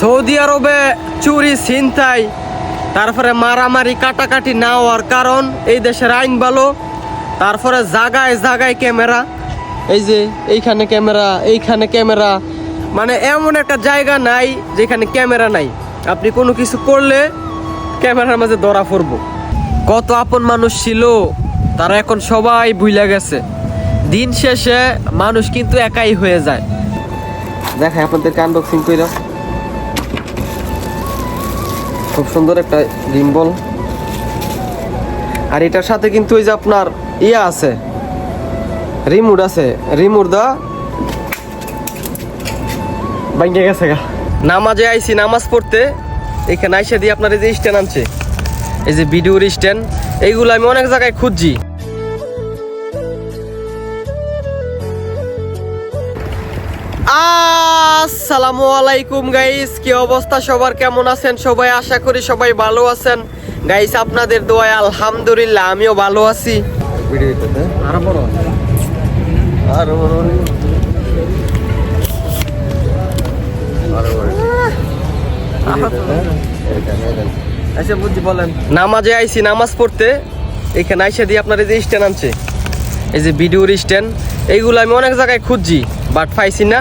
Saudi আরবে চুরি, ছিনতাই, তারপরে মারামারি, কাটাকাটি না হওয়ার কারণ, এই দেশের আইন ভালো, তারপরে জাগায় জাগায় ক্যামেরা, এই যে এইখানে ক্যামেরা এইখানে ক্যামেরা মানে এমন একটা জায়গা নাই যেখানে ক্যামেরা নাই। আপনি কোনো কিছু করলে ক্যামেরার মাঝে ধরা পড়ব। কত আপন মানুষ ছিল, তারা এখন সবাই ভুলে গেছে। দিন শেষে মানুষ কিন্তু একাই হয়ে যায়। দেখাই আপনাদেরকে আনবক্সিং কইরা। খুব সুন্দর একটা গিম্বল। আর এটার সাথে কিন্তু ওই যে আপনার ইয়া আছে রিমোট আছে। রিমোট দা ভাঙ্গে গেছে গা। নামাজে আইছি, নামাজ পড়তে। এখানে আইসে দিয়ে আপনার এই যে স্ট্যান্ড আনছে, এই যে ভিডিওর স্ট্যান্ড এইগুলো আমি অনেক জায়গায় খুঁজছি। আসসালামু আলাইকুম গাইস কি অবস্থা? সবার কেমন আছেন? সবাই আশা করি সবাই ভালো আছেন। গাইস আপনাদের দোয়ায় আলহামদুলিল্লাহ, আমিও ভালো আছি। নামাজে আইছি, নামাজ পড়তে। এখানে আইসা দিয়ে আপনার এই যে স্ট্যান্ড আনছে। এই যে ভিডিওর স্ট্যান্ড এইগুলো আমি অনেক জায়গায় খুঁজছি বাট পাইছি না।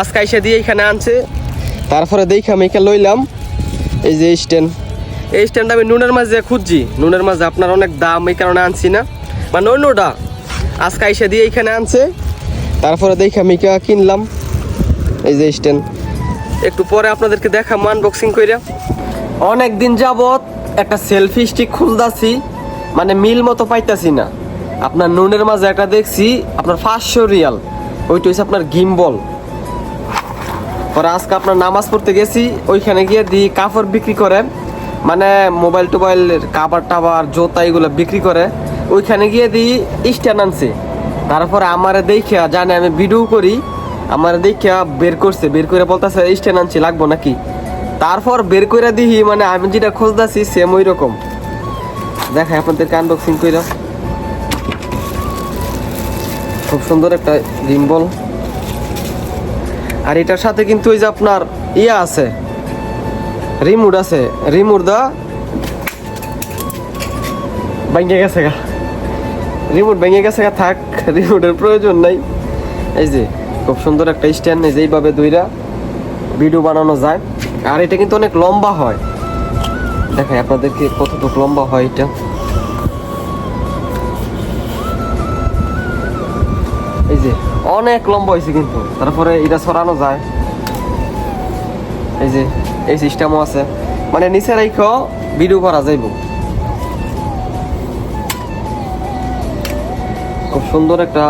আজকে আইসা দিয়ে এখানে আনছে। তারপরে দেখে আমি এখানে লইলাম। এই যে স্ট্যান্ড এই স্ট্যান্ড আমি নুনের মাঝে খুঁজছি। নুনের মাঝে আপনার অনেক দাম, এই কারণে আনছি না। মানে অন্যটা আজকে আইসা দিয়ে এখানে আনছে। তারপরে দেখে আমি কিনলাম। এই যে স্ট্যান্ড একটু পরে আপনাদেরকে দেখাম আনবক্সিং কইরা। অনেক দিন যাবত একটা সেলফি স্টিক খুঁজতাছি মানে মিল মতো পাইতাছি না। আপনার নুনের মাঝে একটা দেখছি, আপনার পাঁচশো রিয়াল। ওইটা হচ্ছে আপনার গিম্বল পরে আজকে আপনার নামাজ পড়তে গেছি, ওইখানে গিয়ে দি কাপড় বিক্রি করে মানে মোবাইল টোবাইল কাবার টাবার জোতা এগুলো বিক্রি করে, ওইখানে গিয়ে দি স্ট্যান্ড আনছে। তারপরে আমারে দেখে জানে আমি ভিডিও করি, আমার দেখে বের করছে, বের করে বলতেছে স্ট্যান্ড আনছি, লাগবো নাকি? তারপর বের করে দিহি মানে আমি যেটা খুঁজতেছি সেম ওই রকম দেখাই আপনাদেরকে আনবক্সিং কইরা। খুব সুন্দর একটা গিম্বল আর এটার সাথে কিন্তু ওই যে আপনার ইয়া আছে, রিমোট আছে, রিমোট দা ভেঙে গেছে গা। রিমোট ভেঙে গেছে গা, থাক, রিমোটের প্রয়োজন নাই। এই যে, খুব সুন্দর একটা স্ট্যান্ড এই যে, এইভাবে দুইরা ভিডিও বানানো যায়। আর এটা কিন্তু অনেক লম্বা হয়। দেখাই আপনাদেরকে কতটুকু লম্বা হয় এটা। যে অনেক লম্বা হয়েছে কিন্তু। তারপরে এটা সরানো যায়। এই যে, এই সিস্টেমও আছে। মানে নিচে রাইখো ভিডিও করা যাইব। খুব সুন্দর একটা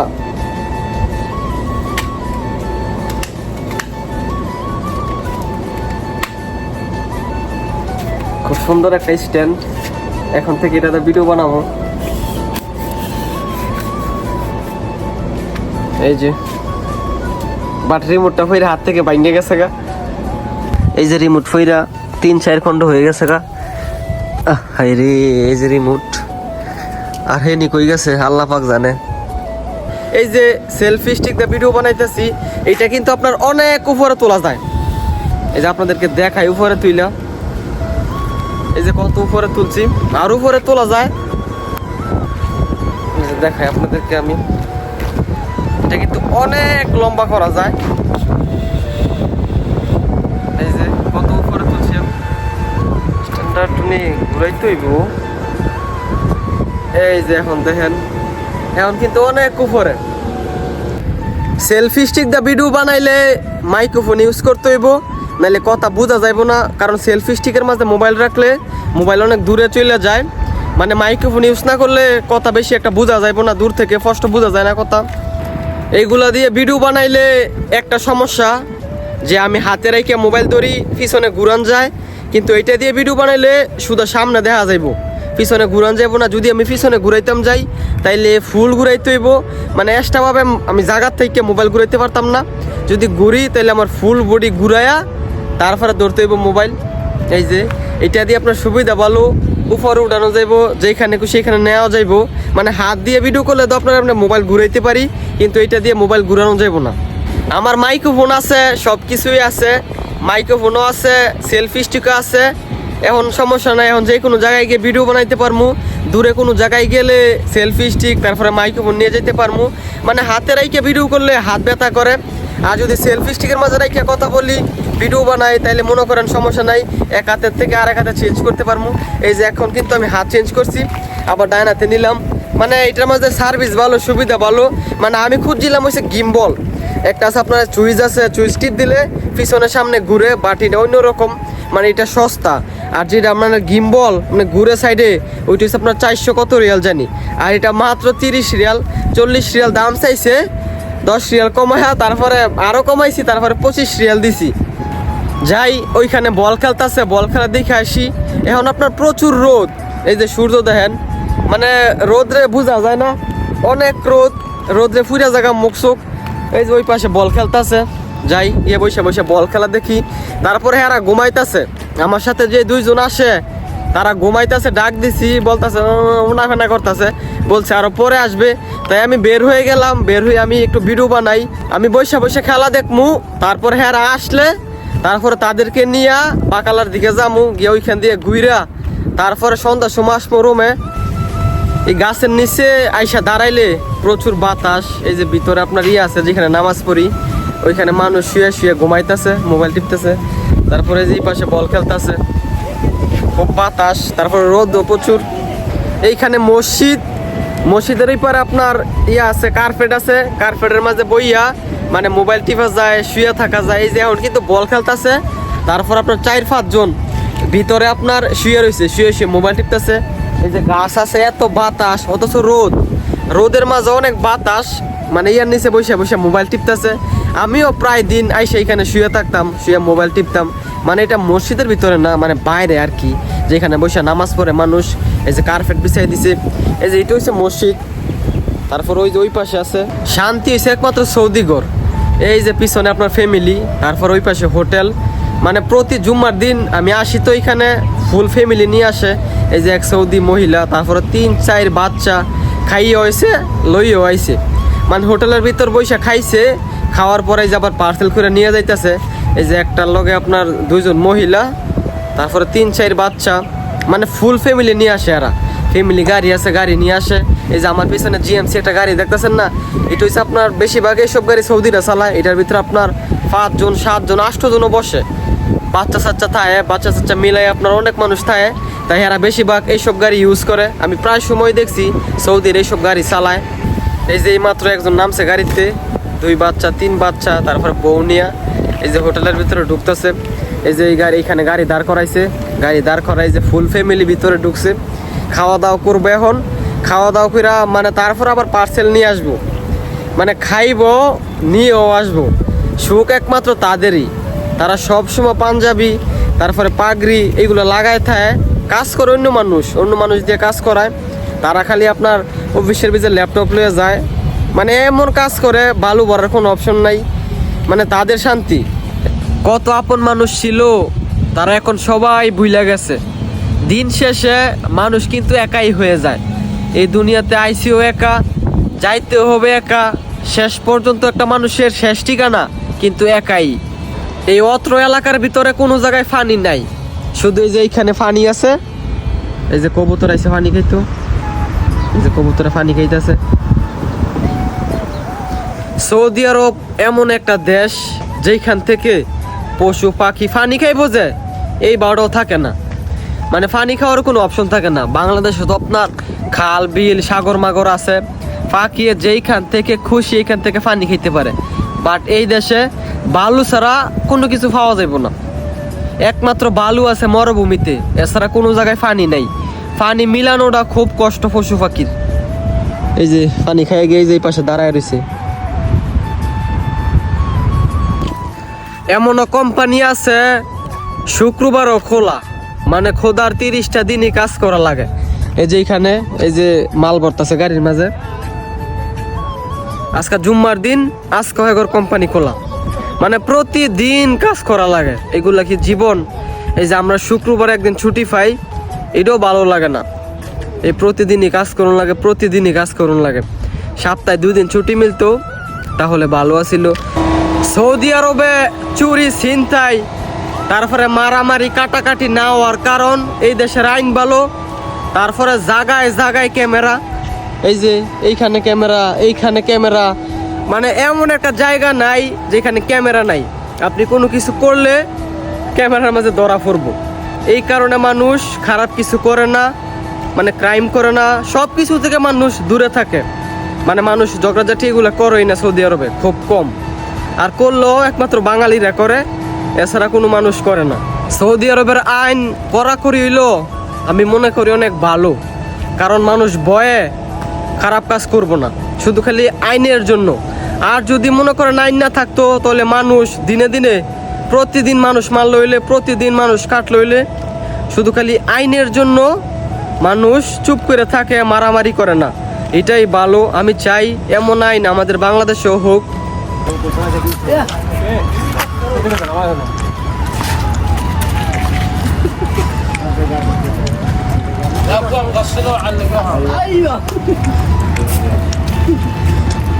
খুব সুন্দর একটা স্ট্যান্ড এখন থেকে এটাতে ভিডিও বানাবো। এই যে বাট রিমোটটা ফইরা হাত থেকে ভাঙে গেছে গা। এই যে রিমোট ফইরা তিন, চার খণ্ড হয়ে গেছে গা। হাই রে, এই যে রিমোট আর হে নি কই গেছে, আল্লাহ পাক জানে। এই যে সেলফি স্টিক দা ভিডিও বানাইতেছি এটা কিন্তু আপনার অনেক উপরে তোলা যায়। এই যে আপনাদেরকে দেখাই উপরে তুইলা। এই যে কত উপরে তুলছি, আর উপরে তোলা যায়। দেখাই আপনাদেরকে আমি। এটা কিন্তু অনেক লম্বা করা যায়। এই যে কত উপরে তুলছি আমি? স্ট্যান্ডার্ড নিয়ে ঘুরাইতে হইব। এই যে এখন দেখেন, এখন কিন্তু অনেক উপরে। সেলফি স্টিক দা ভিডিও বানাইলে মাইক্রোফোন ইউজ করতে হইব নাহলে কথা বোঝা যাইব না, কারণ সেলফি স্টিকের মাঝে মোবাইল রাখলে মোবাইল অনেক দূরে চলে যায়। মানে মাইক্রোফোন ইউজ না করলে কথা বেশি একটা বোঝা যাইব না, দূর থেকে স্পষ্ট বোঝা যায় না কথা। এইগুলা দিয়ে ভিডিও বানাইলে একটা সমস্যা যে আমি হাতে রেখে মোবাইল ধরি, পিছনে ঘুরান যায়। কিন্তু এটা দিয়ে ভিডিও বানাইলে শুধু সামনে দেখা যাইব। পিছনে ঘুরান যাইব না, যদি আমি পিছনে ঘুরাইতাম যাই, তাইলে ফুল ঘুরাইতে হইব। মানে এক্সট্রাভাবে আমি জায়গার থেকে মোবাইল ঘুরাইতে পারতাম না। যদি ঘুরি তাহলে আমার ফুল বডি ঘুরাইয়া তারপরে ধরতে হইব মোবাইল। এই যে এটা দিয়ে আপনার সুবিধা ভালো, উপরে উঠানো যাইব, যেখানে খুশি সেখানে নেওয়া যাইব। মানে হাত দিয়ে ভিডিও করলে তো আপনার আমরা মোবাইল ঘুরাইতে পারি। কিন্তু এটা দিয়ে মোবাইল ঘুরানো যাইব না। আমার মাইক্রোফোন আছে সব কিছুই আছে, মাইক্রোফোনও আছে, সেলফি স্টিকও আছে। এখন সমস্যা নাই, এখন যে কোনো জায়গায় গিয়ে ভিডিও বানাইতে পারমু। দূরে কোনো জায়গায় গেলে সেলফি স্টিক, তারপরে মাইক্রোফোন নিয়ে যেতে পারমু। মানে হাতে রাইকে ভিডিও করলে হাত ব্যথা করে। আর যদি সেলফি স্টিকের মাঝে রাইকে কথা বলি, ভিডিও বানাই তাহলে মনে করেন সমস্যা নাই। এক হাতের থেকে আরেক হাতে চেঞ্জ করতে পারমু। এই যে এখন কিন্তু আমি হাত চেঞ্জ করছি। আবার ডাইন হাতে নিলাম। মানে এটার মধ্যে সার্ভিস ভালো, সুবিধা ভালো। মানে আমি খুঁজছিলাম হচ্ছে গিম্বল। একটা আছে আপনার চুইজ আছে, চুইজ টিপ দিলে পিছনের সামনে ঘুরে বাট এটা অন্যরকম। মানে এটা সস্তা। আর যেটা আপনার গিম্বল মানে ঘুরে সাইডে ওইটা হচ্ছে আপনার চারশো কত রিয়াল জানি। আর এটা মাত্র তিরিশ রিয়াল, চল্লিশ রিয়াল দাম চাইছে, দশ রিয়াল কমায়া, তারপরে আরও কমাইছি, তারপরে পঁচিশ রিয়াল দিছি। যাই, ওইখানে বল খেলতেছে, বল খেলা দেখে আসি। এখন আপনার প্রচুর রোদ। এই যে সূর্য দেখেন মানে রোদরে বোঝা যায় না। অনেক রোদ, রোদরে ফুরা জায়গা মুখ চোখ। এই যে ওই পাশে বল খেলতেছে। যাই ইয়ে বসে বসে বল খেলা দেখি। তারপরে এরা ঘুমাইতেছে। আমার সাথে যে দুইজন আসে, তারা ঘুমাইতেছে, ডাক দিছি, বলতেছে উনাফেনা করতেছে। বলছে, আরও পরে আসবে। তাই আমি বের হয়ে গেলাম। বের হয়ে আমি একটু ভিডিও বানাই। আমি বসে বসে খেলা দেখমু। তারপর হ্যাঁ আসলে, তারপরে তাদেরকে নিয়ে বাকালার দিকে যামু। গিয়ে ওইখান দিয়ে ঘুইরা, তারপরে সন্ধ্যা সময় আসব রুমে। এই গাছের নিচে আইসা দাঁড়াইলে প্রচুর বাতাস, এই যে ভিতরে আপনার ইয়ে আছে, যেখানে নামাজ পড়ি, ওইখানে মানুষ শুয়ে শুয়ে ঘুমাইতেছে, মোবাইল টিপতেছে, তারপরে যে পাশে বল খেলতেছে, খুব বাতাস, তারপরে রোদ প্রচুর। এইখানে মসজিদ, মসজিদের পারে আপনার ইয়ে আছে কার্পেট আছে কার্পেটের মাঝে বইয়া মানে মোবাইল টিপা যায়, শুয়ে থাকা যায়, এই যে এখন কিন্তু বল খেলতেছে, তারপর আপনার চার পাঁচজন ভিতরে আপনার শুয়ে রয়েছে, শুয়ে শুয়ে মোবাইল টিপতেছে। এই যে গাছ আছে, এত বাতাস, অথচ রোদ। রোদের মাঝে অনেক বাতাস। মানে ইয়ার নিচে বসে বসে মোবাইল টিপতেছে। আমিও প্রায় দিন আইসে এখানে শুয়ে থাকতাম, শুয়ে মোবাইল টিপতাম। মানে এটা মসজিদের ভিতরে না মানে বাইরে আর কি। যেখানে বসে নামাজ পড়ে মানুষ, এই যে কার্পেট বিছাই দিছে। এই যে এটা হচ্ছে মসজিদ। তারপর ওই যে ওই পাশে আছে। শান্তি হচ্ছে একমাত্র সৌদিগড়। এই যে পিছনে আপনার ফ্যামিলি তারপর ওই পাশে হোটেল। মানে প্রতি জুম্মার দিন আমি আসি তো এখানে ফুল ফ্যামিলি নিয়ে আসে। এই যে এক সৌদি মহিলা, তারপরে তিন, চার বাচ্চা, খাইয়ে হয়েছে লইও আইছে। মানে হোটেলের ভিতর বৈশা খাইছে, খাওয়ার পরে যে আবার পার্সেল করে নিয়ে যাইতেছে। এই যে একটার লগে আপনার দুইজন মহিলা, তারপরে তিন, চার বাচ্চা মানে ফুল ফ্যামিলি নিয়ে আসে এরা। ফ্যামিলি গাড়ি আছে, গাড়ি নিয়ে আসে। এই যে আমার পিছনে জিএমসি একটা গাড়ি দেখতেছেন না? এটা হচ্ছে আপনার বেশিরভাগ এইসব গাড়ি সৌদিরা চালায়। এটার ভিতরে আপনার পাঁচজন, সাতজন আষ্টজনও বসে। বাচ্চা সাচ্চা থাকে বাচ্চা সাচ্চা মিলাই আপনার অনেক মানুষ থাকে তাই এরা বেশিরভাগ এইসব গাড়ি ইউজ করে। আমি প্রায় সময় দেখছি সৌদির এইসব গাড়ি চালায়। এই যে এইমাত্র একজন নামছে গাড়িতে, দুই বাচ্চা, তিন বাচ্চা, তারপরে বউ নিয়া এই যে হোটেলের ভিতরে ঢুকতেছে। এই যে এই গাড়ি এখানে গাড়ি দাঁড় করাইছে। গাড়ি দাঁড় করাই যে ফুল ফ্যামিলি ভিতরে ঢুকছে। খাওয়া দাওয়া করব এখন। খাওয়া দাওয়া করে মানে তারপর আবার পার্সেল নিয়ে আসব। মানে খাইবো, নিয়েও আসব। সুখ একমাত্র তাদেরই। তারা সব সময় পাঞ্জাবি, তারপরে পাগড়ি এগুলো লাগায় থাকে, কাজ করে অন্য মানুষ অন্য মানুষ দিয়ে কাজ করায়। তারা খালি আপনার অফিসের ভিতরে ল্যাপটপ নিয়ে যায়। মানে এমন কাজ করে, বালু ভরার কোনো অপশন নাই। মানে তাদের শান্তি। কত আপন মানুষ ছিল, তারা এখন সবাই বুইলা গেছে। দিন শেষে মানুষ কিন্তু একাই হয়ে যায়। এই দুনিয়াতে আইসিও একা, যাইতেও হবে একা। শেষ পর্যন্ত একটা মানুষের শেষ ঠিকানা কিন্তু একাই। এই অত্র এলাকার ভিতরে কোনো জায়গায় ফানি নাই। শুধু এই যে এইখানে ফানি আছে। এই যে কবুতর আইসে ফানি খাইতো। এই যে কবুতরে ফানি খাইতেছে। সৌদি আরব এমন একটা দেশ যেখান থেকে পশু, পাখি ফানি খাই বোঝে এই বারোটাও থাকে না। মানে পানি খাওয়ার কোনো অপশন থাকে না। বাংলাদেশে তো আপনার খাল, বিল, সাগর মাগর আছে। পাখি যেইখান থেকে খুশি, এইখান থেকে পানি খেতে পারে। বাট এই দেশে বালু ছাড়া কোনো কিছু পাওয়া যাবে না। একমাত্র বালু আছে মরুভূমিতে, এছাড়া কোনো জায়গায় পানি নাই। পানি মিলানোটা খুব কষ্ট পশু পাখির। এই যে পানি খাই গিয়ে যে পাশে দাঁড়ায় রয়েছে এমনও কোম্পানি আছে শুক্রবারও খোলা। মানে খোদার তিরিশটা দিনই কাজ করা লাগে। এই যে এখানে এই যে মাল ভরতাছে গাড়ির মাঝে। আজকে জুম্মার দিন, আজকে কোম্পানি খোলা। মানে প্রতিদিন কাজ করা লাগে। এগুলা কি জীবন? এই যে আমরা শুক্রবার একদিন ছুটি পাই, এটাও ভালো লাগে না। এই প্রতিদিনই কাজ করুন লাগে, প্রতিদিনই কাজ করুন লাগে। সপ্তাহে দুই দিন ছুটি মিলতো, তাহলে ভালো আছিল। সৌদি আরবে চুরি, ছিনতাই, তারপরে মারামারি, কাটাকাটি না হওয়ার কারণ, এই দেশের আইন ভালো, তারপরে জাগায় জাগায় ক্যামেরা, এই যে এইখানে ক্যামেরা এইখানে ক্যামেরা মানে এমন একটা জায়গা নাই যেখানে ক্যামেরা নাই। আপনি কোনো কিছু করলে ক্যামেরার মাঝে ধরা পড়ব। এই কারণে মানুষ খারাপ কিছু করে না মানে ক্রাইম করে না সব কিছু থেকে মানুষ দূরে থাকে। মানে মানুষ ঝগড়াঝাটি এগুলো করেই না সৌদি আরবে, খুব কম। আর করলেও একমাত্র বাঙালিরা করে, এছাড়া কোনো মানুষ করে না। সৌদি আরবের আইন কড়াকড়ি হইল আমি মনে করি অনেক ভালো। কারণ মানুষ ভয়ে খারাপ কাজ করব না। শুধু খালি আইনের জন্য। আর যদি মনে করেন আইন না থাকতো, তাহলে মানুষ দিনে দিনে, প্রতিদিন মানুষ মাল লইলে, প্রতিদিন মানুষ কাট লইলে, শুধু খালি আইনের জন্য মানুষ চুপ করে থাকে, মারামারি করে না। এটাই ভালো, আমি চাই এমন আইন আমাদের বাংলাদেশেও হোক।